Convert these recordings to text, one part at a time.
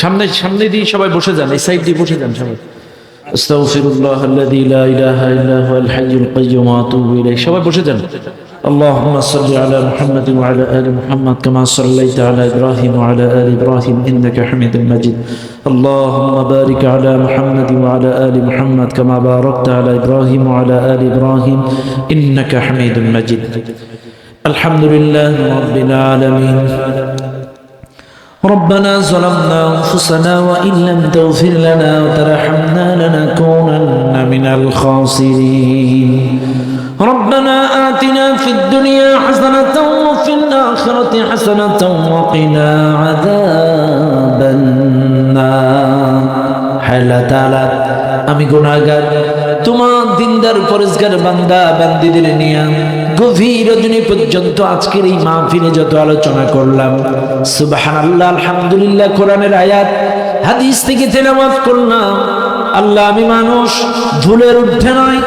সামনে সামনে দিয়ে সবাই বসে যান এই সাইড দিয়ে বসে যান সবাই আস্তাগফিরুল্লাহ আল্লাযী লা ইলাহা ইল্লা হুয়াল হাইয়ুল কাইয়্যুম ওয়া আতুবু ইলাইহি সবাই বসে যান اللهم صل على محمد وعلى ال محمد كما صليت على ابراهيم وعلى ال ابراهيم انك حميد مجيد اللهم بارك على محمد وعلى ال محمد كما باركت على ابراهيم وعلى ال ابراهيم انك حميد مجيد الحمد لله رب العالمين. ربنا ظلمنا أنفسنا وإن لم تغفر لنا وترحمنا لنكونن من الخاسرين. ربنا آتنا في الدنيا حسنة وفي الآخرة حسنة وقنا عذاب النار. আমি গুণাগার তোমার দিনদার পরিষ্কার বান্দা, বান্দিদের নিয়ে গভীর রজনী পর্যন্ত আজকের এই মাহফিলে যত আলোচনা করলাম। সুবহানাল্লাহ, আলহামদুলিল্লাহ, কোরআনের আয়াত, হাদিস থেকে তেলামাত করলাম। আল্লাহ, আমি মানুষ, ভুলের উঠে নয়।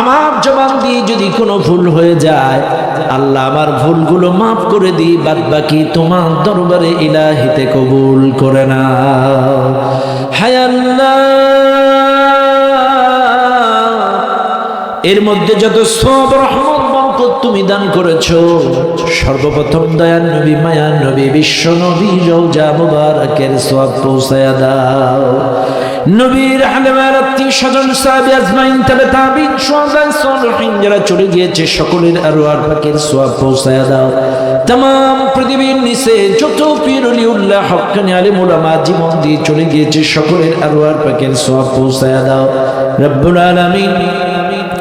আমার জবান দিয়ে যদি কোনো ভুল হয়ে যায়, আল্লাহ আমার ভুলগুলো মাফ করে দিই বাদ বাকি তোমার দরবারে ইলাহিতে কবুল করে না এর মধ্যে যত সব রহমত বরকত তুমি দান করেছ, সর্বপ্রথম দয়ান নবী মায়ান নবী, বিশ্ব নবী রৌজা মুবারকের সব পৌঁছায়া দাও। নবীর হালেমার আত্মীয় স্বজন সাহাবী আজমাইন, তবে তাবিন সুহাদা সলিহিন যারা চলে গিয়েছে, সকলের আরওয়ার পাকের সওয়াব পৌঁছায়া দাও। তাম পৃথিবীর নিচে যত পীর উল্লাহ হক্কানি আলিম উলামা জীবন দিয়ে চলে গিয়েছে, সকলের আরওয়ার পাকের সওয়াব পৌঁছায়া দাও। রব্বুল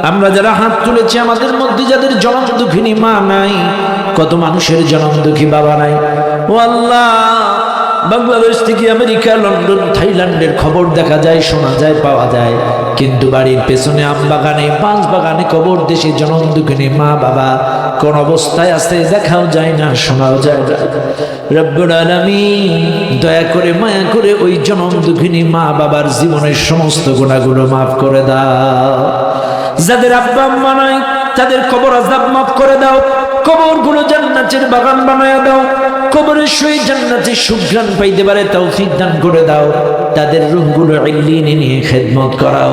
আমরা যারা হাত তুলেছি, আমাদের মধ্যে যাদের জনম দুঃখিনী মা নাই, কত মানুষের জনম দুঃখী বাবা নাই। ও আল্লাহ বাংলাদেশ থেকে আমেরিকা, লন্ডন, থাইল্যান্ডের খবর দেখা যায়, শোনা যায়, পাওয়া যায়। কিন্তু বাড়ির পেছনে আম বাগানে পাঁচ বাগানে কবর দেশে জনম দুঃখিনী মা বাবা। কোন অবস্থায় আছে দেখাও যায় না, শোনাও যায় না। রব্বুল দয়া করে, মায়া করে ওই জনম দুঃখিনী মা বাবার জীবনের সমস্ত গুণাগুলো মাফ করে দাও। যাদের আব্বা আম্মা নাই তাদের কবর আজাব মাফ করে দাও কবরগুলো জান্নাতের বাগান বানায় দাও, কবরের সই জান্নাতে সুঘ্রাণ পাইতে পারে তৌফিক দান করে দাও, তাদের রুহগুলো ইল্লিনে নিয়ে খেদমত করাও।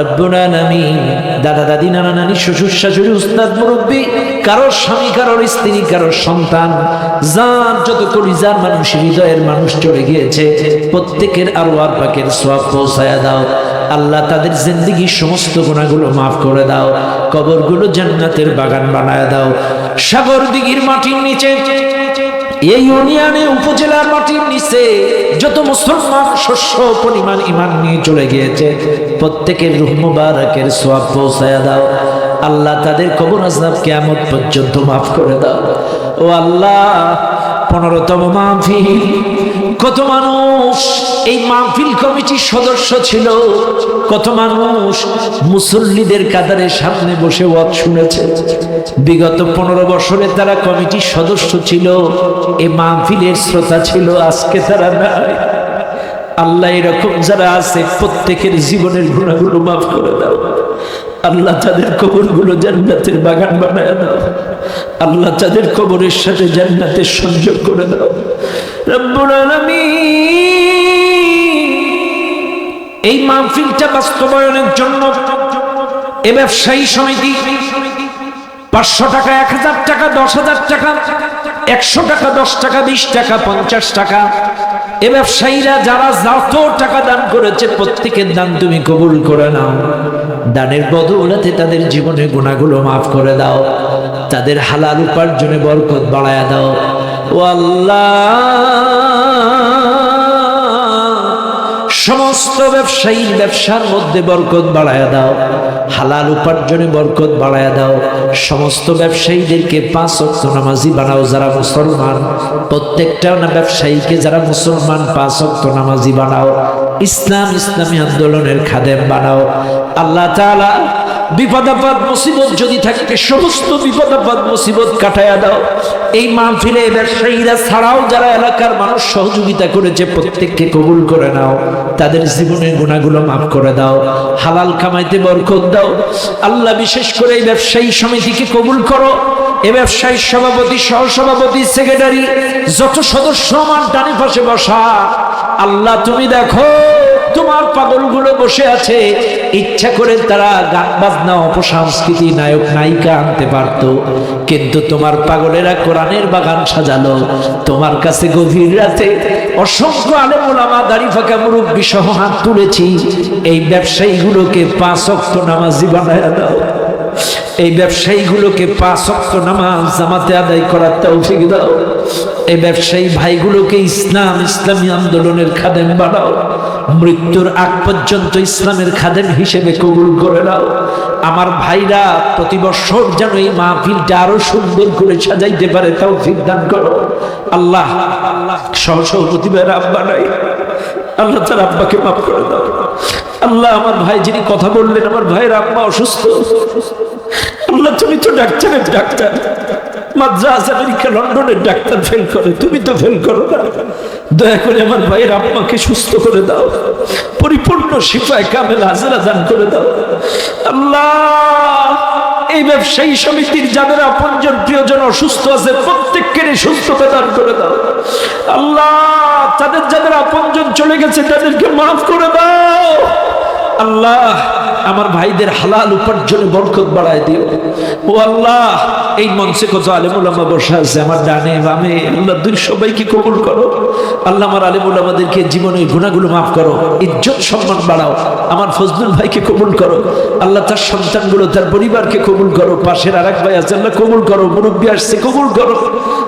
রব্বুল আলামিন, দাদা, দাদি, নানা, নানি, শ্বশুর, শাশুড়ি, উস্তাদ, মুরব্বী কারোর স্বামী কারোর স্ত্রী কারোর সন্তান, যার যত কলিজার মানুষ হৃদয়ের মানুষ চলে গিয়েছে, প্রত্যেকের আরও আর পাকের সব পৌঁছায়া দাও। আল্লাহ তাদের জিন্দগি সমস্ত গুণাগুলো মাফ করে দাও। কবরগুলো জান্নাতের বাগান বানায় দাও। সাগর দিঘির মাটির নিচে, এই ইউনিয়নে উপজেলার মাটির নিচে যত মুসলমান শস্য পরিমাণ ইমান নিয়ে চলে গিয়েছে, প্রত্যেকের রুহ মুবারকের সোয়াব পৌঁছায়া দাও। আল্লাহ তাদের কবর আজনাব কেয়ামত পর্যন্ত মাফ করে দাও। ও আল্লাহ পনেরোতম মাহফিল। কত মানুষ এই মাহফিল কমিটির সদস্য ছিল। কত মানুষ মুসল্লিদের কাতারে সামনে বসে ওয়াজ শুনেছে। বিগত পনেরো বছরে তারা কমিটির সদস্য ছিল। এই মাহফিলের শ্রোতা ছিল আজকে তারা নাই। আল্লাহ এরকম যারা আছে, প্রত্যেকের জীবনের গুণাগুলো মাফ করে দাও। আল্লাহ তাদের কবরগুলো জান্নাতের বাগান বানায় দাও। আল্লাহ তাদের কবরের সাথে জান্নাতের সংযোগ করে দাও। রব্বুল এই মাহফিলটা বাস্তবায়নের জন্য এ ব্যবসায়ী সমিতি পাঁচশো টাকা, এক হাজার টাকা, দশ হাজার টাকা, একশো টাকা, দশ টাকা, বিশ টাকা, পঞ্চাশ টাকা এ ব্যবসায়ীরা যারা যত টাকা দান করেছে, প্রত্যেকের দান তুমি কবুল করে নাও। দানের বদৌলাতে তাদের জীবনের গুণাগুলো মাফ করে দাও। তাদের হালাল উপার্জনে বরকত বাড়ায় দাও। ও আল্লাহ সমস্ত ব্যবসায়ী ব্যবসার মধ্যে বরকত বাড়ায় দাও, হালাল উপার্জনে বরকত বাড়ায় দাও। সমস্ত ব্যবসায়ীদেরকে পাঁচ অক্ত নামাজি বানাও যারা মুসলমান। প্রত্যেকটা না ব্যবসায়ীকে যারা মুসলমান, পাঁচ অক্ত নামাজি বানাও। ইসলাম ইসলামী আন্দোলনের খাদেম বানাও। আল্লাহ তাআলা বিপদাপাদ মুসিবত যদি থাকে, সমস্ত বিপদাপাদ মুসিবত কাটায়া দাও। এই মাহফিলে ব্যবসায়ীরা ছাড়াও যারা এলাকার মানুষ সহযোগিতা করেছে, প্রত্যেককে কবুল করে নাও। তাদের জীবনের গুণাগুলো মাফ করে দাও। হালাল কামাইতে বরকত দাও। আল্লাহ বিশেষ করে এই ব্যবসায়ী সমিতিকে কবুল করো। এ ব্যবসায়ী সভাপতি, সহসভাপতি, সেক্রেটারি, যত সদস্য আমার ডানে পাশে বসা, আল্লাহ তুমি দেখো। তোমার পাগলগুলো বসে আছে। ইচ্ছা করে তারা গান বাজনা, অপসংস্কৃতি, নায়ক, নায়িকা আনতে পারতো। কিন্তু তোমার পাগলেরা কোরআনের বাগান সাজালো। তোমার কাছে গভীর রাতে অসংখ্য আলেম দাড়ি ফাঁকা মুরব্বী সহ হাত তুলেছি। এই ব্যবসায়ীগুলোকে পাঁচ অক্ট নামাজি বানায় দাও। এই ব্যবসায়ীগুলোকে পাঁচ অক্ট নামাজ জামাতে আদায় করার তৌফিক দাও। এই ব্যবসায়ী ভাইগুলোকে ইসলাম, ইসলামী আন্দোলনের খাদেম বানাও। মৃত্যুর আগ পর্যন্ত ইসলামের খাদেম হিসেবে কবুল করে নাও। আমার ভাইরা, প্রতি বছর যেন এই মাহফিলটা আরও সুন্দর করে সাজাইতে পারে তাও দান করো। আল্লাহ আল্লাহ সহ সভাপতি ভাইরা আব্বা নাই। আল্লাহ তার আব্বাকে মাফ করে দাও। আল্লাহ আমার ভাই যিনি কথা বললেন, আমার ভাইয়ের আব্বা অসুস্থ। আল্লাহ তুমি তো ডাক্তারের ডাক্তার। মাদ্রাস আমেরিকা লন্ডনের ডাক্তার ফেল করে। তুমি তো ফেল করো না। দয়া করে আমার ভাইয়ের আম্মাকে সুস্থ করে দাও। পরিপূর্ণ শিফায় কামেল হাজারা দান করে দাও। আল্লাহ, এই ব্যবসায়ী সমিতির যাদের আপনজন প্রিয়জন অসুস্থ আছে প্রত্যেককে সুস্থতা দান করে দাও। আল্লাহ, তাদের যাদের আপনজন চলে গেছে, তাদেরকে মাফ করে দাও। আল্লাহ আমার ভাইদের হালাল উপার্জনে বরকত বাড়ায় দিও। ও আল্লাহ, এই মঞ্চে কত আলেমুলামা বসে আছে, আমার ডানে বামে। আল্লাহ দুই সবাইকে কবুল করো। আল্লাহ, আমার আলেমুলামাদেরকে জীবনের গুণাগুলো মাফ করো। ইজ্জত, সম্মান বাড়াও। আমার ফজলুল ভাইকে কবুল করো। আল্লাহ, তার সন্তানগুলো, তার পরিবারকে কবুল করো। পাশের আরেক ভাই আছে, আল্লাহ, কবুল করো। মুরব্বী আসছে, কবুল করো।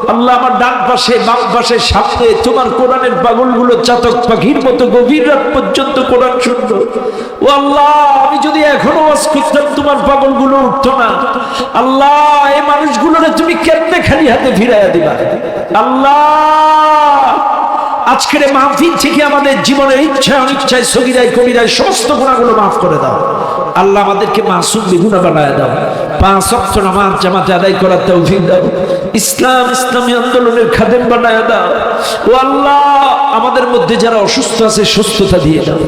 আল্লাহ, আমার ডান পাশে, বাম পাশে, সামনে, তোমার কোরআনের পাগলগুলো চাতক পাখির মতো গভীর রাত পর্যন্ত কোরআন শুনতো ও আল্লাহ, আমি যদি এখনও ওয়াজ করতাম তোমার পাগলগুলো উঠতো না। আল্লাহ, এই মানুষগুলোরে তুমি কেমনে খালি হাতে ফিরাইয়া দিবা? আল্লাহ, আজকের মাহফিল থেকে আমাদের জীবনের ইচ্ছা অনিচ্ছায়, সগিরায়, কবিরায় সমস্ত গুণাগুলো মাফ করে দাও। আল্লাহ আমাদেরকে মাসুম বিগুণা বানায় দাও। পাঁচ অক্ট নামাজ জামাতে আদায় করার তৌফিক দাও। ইসলাম ইসলামী আন্দোলনের খাদেম বানায় দাও। ও আল্লাহ, আমাদের মধ্যে যারা অসুস্থ আছে, সুস্থতা দিয়ে দাও।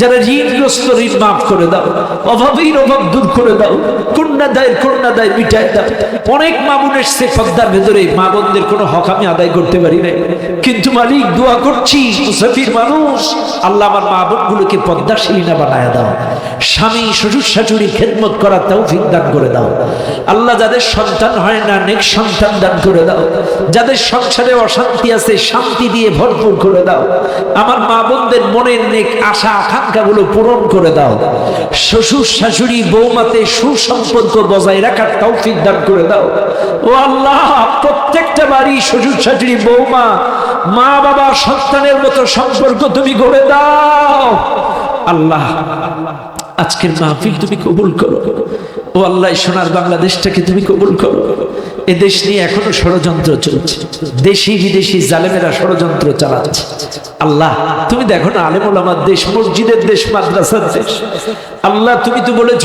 যারা ঋণগ্রস্ত, ঋণ মাফ করে দাও। অভাবীর অভাব দূর করে দাও। কন্যা দায়ের, কন্যা দায় মিটায় দাও। অনেক মামুন এসছে পদ্মার ভেতরে। মা বোনদের কোনো হক আমি আদায় করতে পারি না কিন্তু মালিক, দোয়া করছি, মুসাফির মানুষ, আল্লাহ আমার মা বোনগুলোকে পদ্মাশীলী না বানায় দাও। স্বামী, শ্বশুর শাশুড়ি খেদমত করার তৌফিক দান করে দাও। আল্লাহ যাদের সন্তান হয় না, নেক সন্তান দান করে দাও। যাদের সংসারে অশান্তি আছে, শান্তি দিয়ে ভরপুর করে দাও। আমার মা বোনদের মনের নেক আশা, আকাঙ্ক্ষাগুলো পূরণ করে দাও। শ্বশুর, শাশুড়ি, বৌমাতে সুসম্পর্ক বজায় রাখার তৌফিক দান করে দাও। ও আল্লাহ, প্রত্যেকটা বাড়ি, শ্বশুর, শাশুড়ি, বৌমা, মা, বাবা, সন্তানের মতো সম্পর্ক তুমি গড়ে দাও। আল্লাহ, আজকের মাহফিল তুমি কবুল করো। ও আল্লাহ, সোনার বাংলাদেশটাকে তুমি কবুল করো। এ দেশ নিয়ে এখনও ষড়যন্ত্র চলছে। দেশি বিদেশি জালেমেরা ষড়যন্ত্র চালাচ্ছে। আল্লাহ, তুমি দেখো না আলেমুল আমার দেশ, মসজিদের দেশ, মাদ্রাসার দেশ। আল্লাহ, তুমি তো বলেছ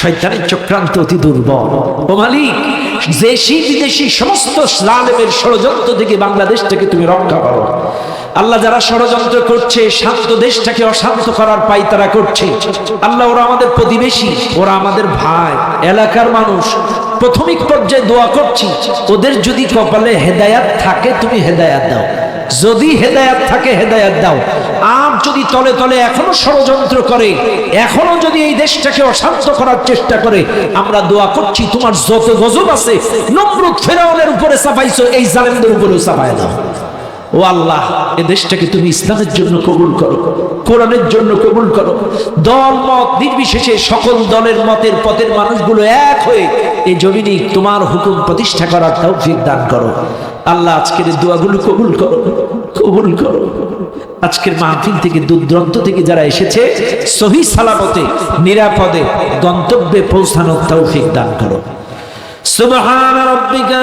শয়তানের চক্রান্ত অতি দুর্বল। ও মালিক, দেশি বিদেশি সমস্ত জালেমের ষড়যন্ত্র থেকে বাংলাদেশটাকে তুমি রক্ষা করো। আল্লাহ যারা ষড়যন্ত্র করছে, শান্ত দেশটাকে অশান্ত করার পাই তারা করছে। আল্লাহ, ওরা আমাদের প্রতিবেশী, ওরা আমাদের ভাই, এলাকার মানুষ। প্রাথমিক পর্যায়ে দোয়া করছি, ওদের যদি কপালে হেদায়াত থাকে, তুমি হেদায়াত দাও। যদি হেদায়াত থাকে, হেদায়াত দাও। আর যদি তলে তলে এখনও ষড়যন্ত্র করে, এখনও যদি এই দেশটাকে অশান্ত করার চেষ্টা করে, আমরা দোয়া করছি, তোমার যত গজব আছে, নমরুদ ফেরাউনের উপরে চাপাইছো, এই জালেমদের উপরেও চাপায় দাও। ও আল্লাহ, এ দেশটাকে তুমি ইসলামের জন্য কবুল করো, কোরআনের জন্য কবুল করো। দল, মত নির্বিশেষে সকল দলের, মতের, পথের মানুষগুলো এক হয়ে এই জমিনে তোমার হুকুম প্রতিষ্ঠা করার তৌফিক দান করো। আল্লাহ, আজকের দোয়াগুলো কবুল করো কবুল করো। আজকের মাহফিল থেকে দূরদূরান্ত থেকে যারা এসেছে, সহি সালামতে, নিরাপদে, গন্তব্যে পৌঁছানোর তৌফিক দান করো। সুবহান রাব্বিকা।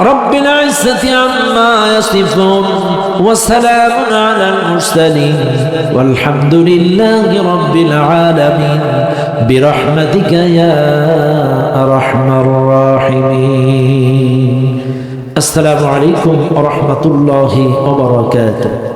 رب العزة عما يصفون وسلام على المرسلين والحمد لله رب العالمين برحمتك يا أرحم الراحمين. السلام عليكم ورحمة الله وبركاته.